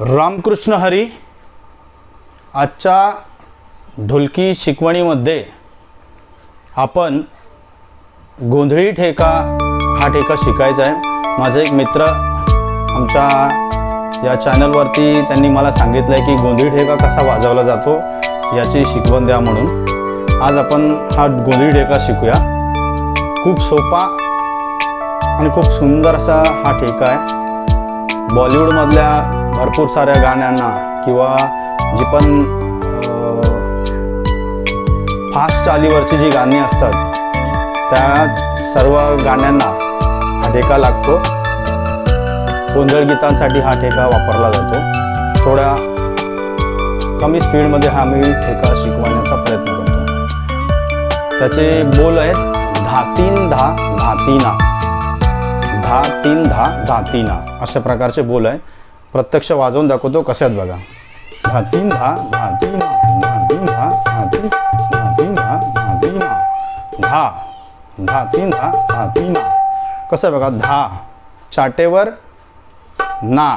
रामकृष्ण हरी आजच्या ढोलकी शिकवणीमध्ये आपण गोंधळी ठेका हा ठेका शिकायचा आहे. माझा एक मित्र आमच्या या चॅनलवरती त्यांनी मला सांगितलं आहे की गोंधळी ठेका कसा वाजवला जातो याची शिकवण द्या म्हणून. आज आपण हा गोंधळी ठेका शिकूया. खूप सोपा आणि खूप सुंदर असा हा ठेका आहे. बॉलिवूडमधल्या भरपूर साऱ्या गाण्यांना किंवा जी पण फास्ट चालीवरची जी गाणी असतात त्या सर्व गाण्यांना हा ठेका लागतो. गोंधळ गीतांसाठी हा ठेका वापरला जातो. थोड्या कमी स्पीडमध्ये हा मी ठेका शिकवण्याचा प्रयत्न करतो. त्याचे बोल आहेत धातीन धा धातीना धा तीन धा धा तीना अशा प्रकारचे बोल आहेत. प्रत्यक्ष वाजवून दाखवतो कसे आहेत बघा. धा तीन धा धा तीन धा तीन धा धा तीन धा तीन धा. धा तीन धा धा तीन धा. धा तीन कसं आहे बघा धा चाटेवर ना.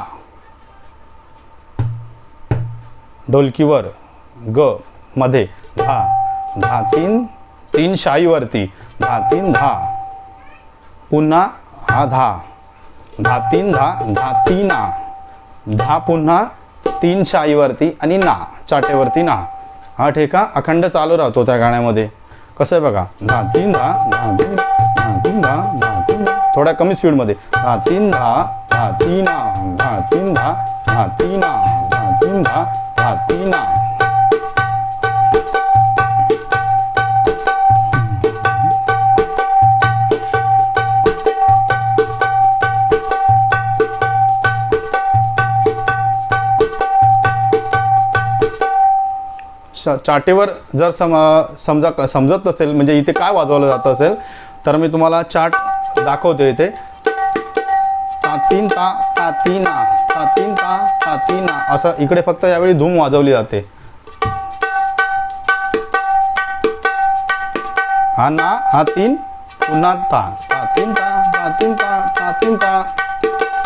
ढोलकीवर ग मध्ये. धा धा तीन तीन शाईवरती. धा तीन धा. पुन्हा हा धा. धा तीन धा धा तीना धा पुन्हा तीन शाईवरती आणि ना चाटेवरती ना हा ठेका अखंड चालू राहतो त्या गाण्यामध्ये कसं आहे बघा धा तीन धा धा तीन धा तीन धा धा तीन थोड्या कमी स्पीडमध्ये धा तीन धा धा तीना धा तीन धा धा तीना धा तीन धा धा तीना श- चाटेवर जर सम समजा समजत नसेल म्हणजे इथे काय वाजवलं जात असेल तर मी तुम्हाला चाट दाखवतो इथे. तातीन ता तातीना तातीन ता तातीना. असं इकडे फक्त यावेळी धूम वाजवली जाते. हा ना हा तीन पुन्हा ता तातीन ता तातीन ता तातीन ता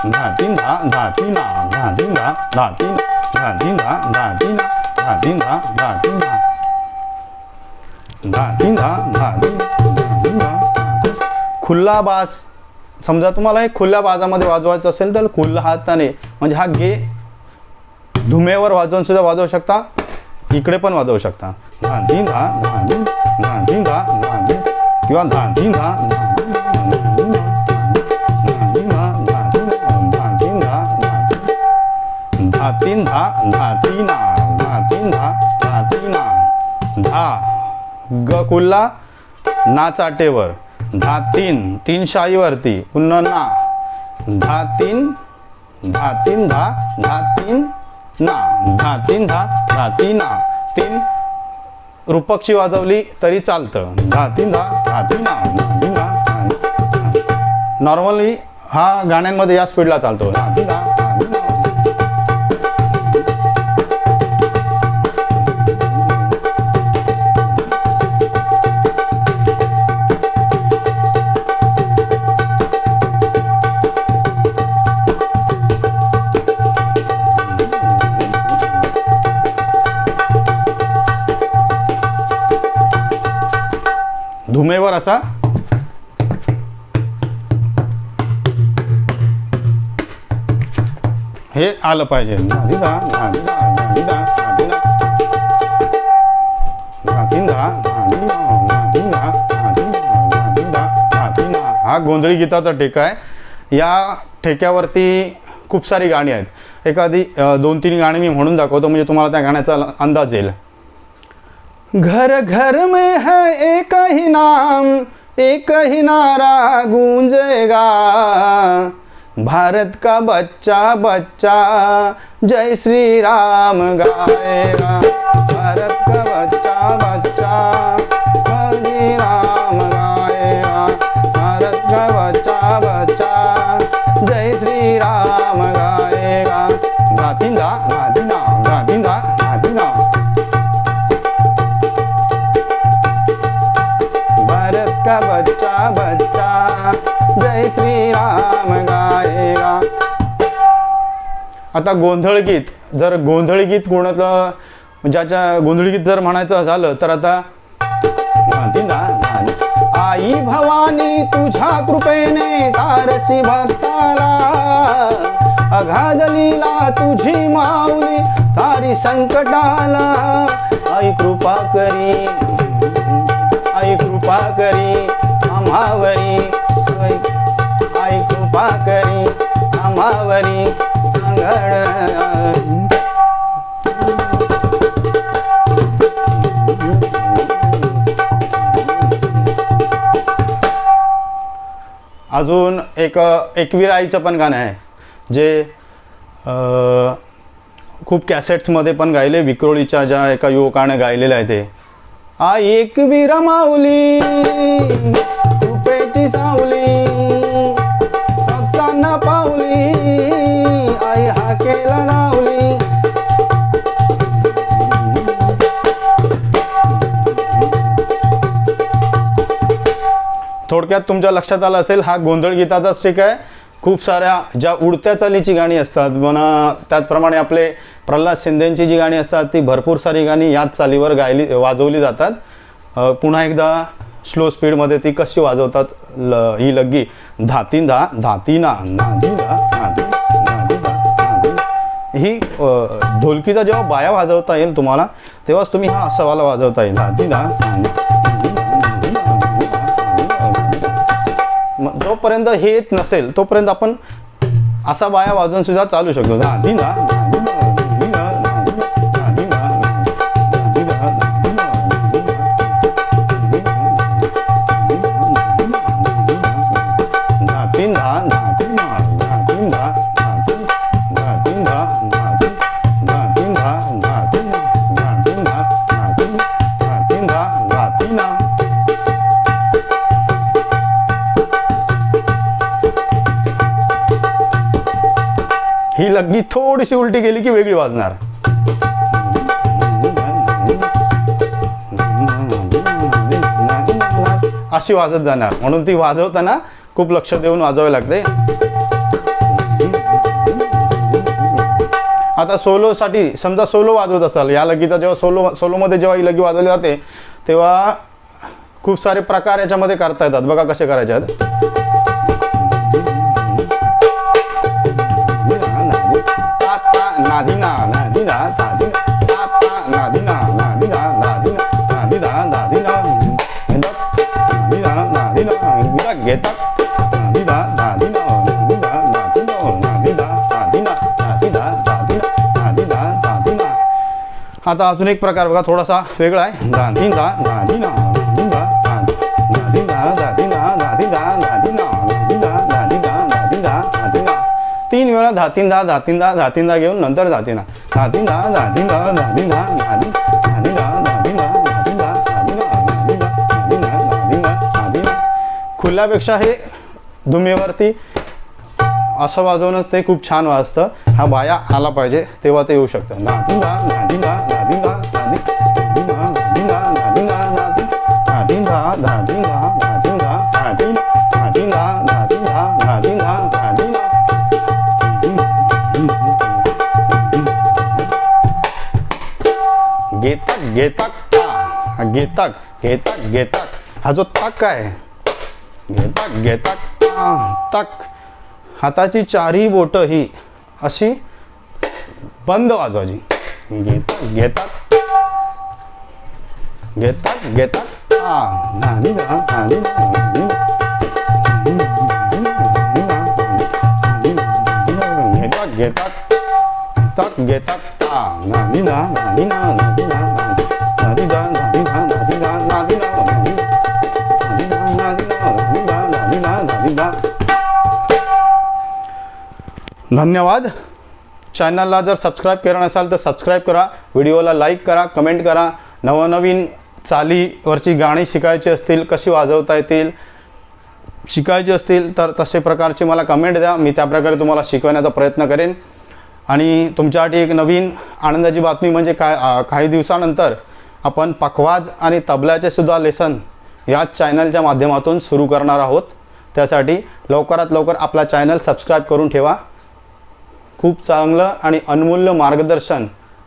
धातीन धा धातीना धातीन धा धातीन धातीन धा धातीना धातीन बास. समजा तुम्हाला हे खुल्या बाजामध्ये वाजवायचं असेल तर खुल्ला हाताने म्हणजे हा गे धुमेवर वाजवून सुद्धा वाजवू शकता. इकडे पण वाजवू शकता. धातीन धा धातीन धातीन धा धातीन किंवा धातीन धा धातीन धातीन धा धातीन धा नाती ना धा ग कुल्ला ना चाटेवर धा तीन तीन शाईवरती पुन्हा ना धा तीन धा तीन धा धा तीन ना धा तीन धा धा तीना तीन रूपकची वाजवली तरी चालतं धा तीन धा धा तीना धा तीन धा नॉर्मली हा गाण्यांमध्ये या स्पीडला चालतो धुमेवर असा हे आलं पाहिजे हा गोंधळी गीताचा ठेका आहे या ठेक्यावरती खूप सारी गाणी आहेत एखादी दोन तीन गाणी मी म्हणून दाखवतो म्हणजे तुम्हाला त्या गाण्याचा अंदाज येईल घर घर में है एक ही नाम, एक ही नारा गूंजेगा। भारत का बच्चा बच्चा जय श्री राम गाएगा। भारत का का बच्चा। बच्चा जय श्री राम गाएगा आता गोंधळ गीत जर गोंधळ गीत कोणाचं ज्याच्या गोंधळ गीत जर म्हणायचं झालं तर आता आई भवानी तुझ्या कृपेने तारसी भक्ताला अगाध लीला तुझी माऊली तारी संकटाला। आई कृपा करी। आई कृपा करी आम्हावरी आई कृपा करी आम्हावरी अंगड अजून एक एकवीर आईचं पण गाणं आहे जे खूप कॅसेट्समध्ये पण गायले विक्रोळीच्या ज्या एका युवकानं गायलेलं आहे ते. आ विरा माऊली कृपेची सावली भक्तांना पावली आई हा केला नावली. थोडक्यात तुमच्या लक्षात आलं असेल हा गोंधळ गीताचाच ठीक आहे. खूप साऱ्या ज्या उडत्या चालीची गाणी असतात म्हणा त्याचप्रमाणे आपले प्रल्हाद शिंदेंची जी गाणी असतात ती भरपूर सारी गाणी याच चालीवर गायली वाजवली जातात. पुन्हा एकदा स्लो स्पीडमध्ये ती कशी वाजवतात ल ही लग्गी. धातीन धा धातीना नादी धा नादी ही ढोलकीचा जेव्हा बाया वाजवता येईल तुम्हाला तेव्हाच तुम्ही हा सवाल वाजवता येईल. जोपर्यंत हे येत नसेल तोपर्यंत आपण असा बाया वाजवून सुद्धा चालू शकतो. ना ही लग्गी थोडीशी उलटी गेली की वेगळी वाजणार. अशी वाजत जाणार. म्हणून ती वाजवताना खूप लक्ष देऊन वाजवावे लागते. आता सोलोसाठी समजा सोलो वाजवत असाल या लगीचा जेव्हा सोलो सोलोमध्ये जेव्हा ही लगी वाजवली जाते तेव्हा खूप सारे प्रकार याच्यामध्ये करता येतात. बघा कसे करायचे आहेत. ताता नादिना नादिना तादिना ताता नादिना नादिना नादिना नादिना नादिना नादिना नादिना नादिना घेतात नादिना नादिना नादिना नादिना नादिना नादिना नादिना नादिना नादिना नादिना आता अजून एक प्रकार बघा थोडासा वेगळा आहे नादिना नादिना तीन वेळा धातीन दा धातीन दा धातीन दा घेऊन नंतर धातीन धातीन दा धातीन दा धातीन दा धातीन धातीन दा धातीन दा धातीन दा धातीन दा धातीन दा धातीन दा धातीन दा धातीन खुल्यापेक्षा हे धुमेवरती असं वाजवणंच ते खूप छान वाजतं हा बाया आला पाहिजे तेव्हा ते येऊ शकतं धातीन दा घेताक ता हा घेताक घेताक घेताक हा जो तक आहे घेताक घेताक तक हाताची चारही बोटं ही अशी बंद वाजवायची घेताक घेतात घेतात घेतात घेतात ना नानी ना धन्यवाद. चॅनलला जर सबस्क्राईब केलं नसाल तर सबस्क्राईब करा. व्हिडिओला लाईक करा कमेंट करा. नवनवीन चालीवरची गाणी शिकायची असतील कशी वाजवता येतील शिकायची असतील तर तसे प्रकारची मला कमेंट द्या. मी त्याप्रकारे तुम्हाला शिकवण्याचा प्रयत्न करेन. आणि तुमच्यासाठी एक नवीन आनंदाची बातमी म्हणजे काय काही दिवसानंतर आपण पखवाज आणि तबल्याचेसुद्धा लेसन याच चॅनलच्या माध्यमातून सुरू करणार आहोत. त्यासाठी लवकरात लवकर आपला चॅनल सबस्क्राईब करून ठेवा. खूप चांगलं आणि अनमूल्य मार्गदर्शन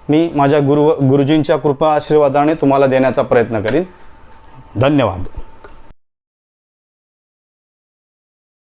मी माझ्या गुरु गुरुजींच्या कृपा आशीर्वादाने तुम्हाला देण्याचा प्रयत्न करीन. धन्यवाद.